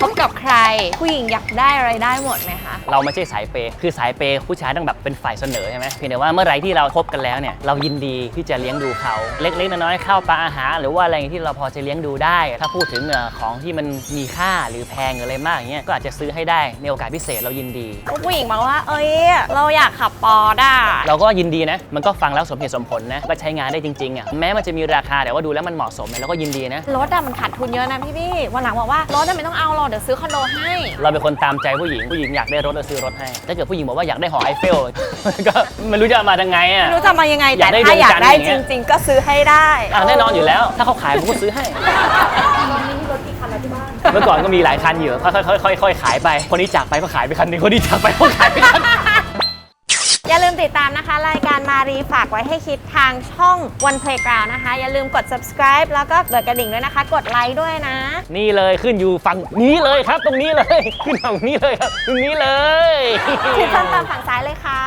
คบกับใคร ผู้หญิงอยากได้อะไรได้หมดไหมคะเราไม่ใช่สายเปย์คือสายเปย์ผู้ชายต้องแบบเป็นฝ่ายเสนอใช่ไหมเพียงแต่ว่าเมื่อไหรที่เราคบกันแล้วเนี่ยเรายินดีที่จะเลี้ยงดูเขาเล็กๆน้อยๆข้าวปลาอาหารหรือว่าอะไรที่เราพอจะเลี้ยงดูได้ ถ้าพูดถึงเอ่อของที่มันมีค่าหรือแพงหรืออะไรมากอย่างเงี้ยก็อาจจะซื้อให้ได้ในโอกาสพิเศษเรายินดี ผู้หญิงบอกว่า เอ้ย เราอยากขับปอร์ดอะเราก็ยินดีนะ มันก็ฟังแล้วสมเหตุสมผลนะ ก็ใช้งานได้จริงๆอะ แม้มันจะมีราคาแต่ว่าดูแล้วมันเหมาะสมเนี่ยเราก็ยินดีนะ รถอะมันขาดทุนเยอะนะพี่พี่วันหลังบอกว่ารถอะไม่ต้องเอาหรอกเดี๋ยวซื้อคอนโดให้ เราเป็นคนตามใจผู้หญิงผู้หญิงอยากได้รถเราซื้อรถให้ ถ้าเกิดผู้หญิงบอกว่าอยากได้หอไอเฟล ก็ไม่รู้จะเอามาทางไงอะ ไม่รู้จะมายังไง อแต่ยากได้ถ้าอยากได้ดวงจันทร์อย่างเงี้จย ริง ๆ ก็ซื้อให้ได้ อะแน่นอนอยู่แล้ว ถ้าเขาขายผมก็ซื้อให้ เมื่อก่อนก็มีหลายคันอยู่ค่อยๆค่อยๆค่อยๆขายไป คนนี้จากไปก็ขายไปคันหนึงคนนี้จากไปก็ขายไปคันหนึ่ง อย่าลืมติดตามนะคะ รายการ มารีฝากไว้ให้คิดทางช่อง One Playground นะคะ อย่าลืมกด subscribe แล้วก็กดกระดิ่งด้วยนะคะ กดไลค์ด้วยนะ นี่เลยขึ้นอยู่ฝั่งนี้เลยครับ ตรงนี้เลย ขึ้นฝั่งนี้เลยครับตรงนี้เลยคลิปเพิ่มเติมฝั่งซ้ายเลยค่ะ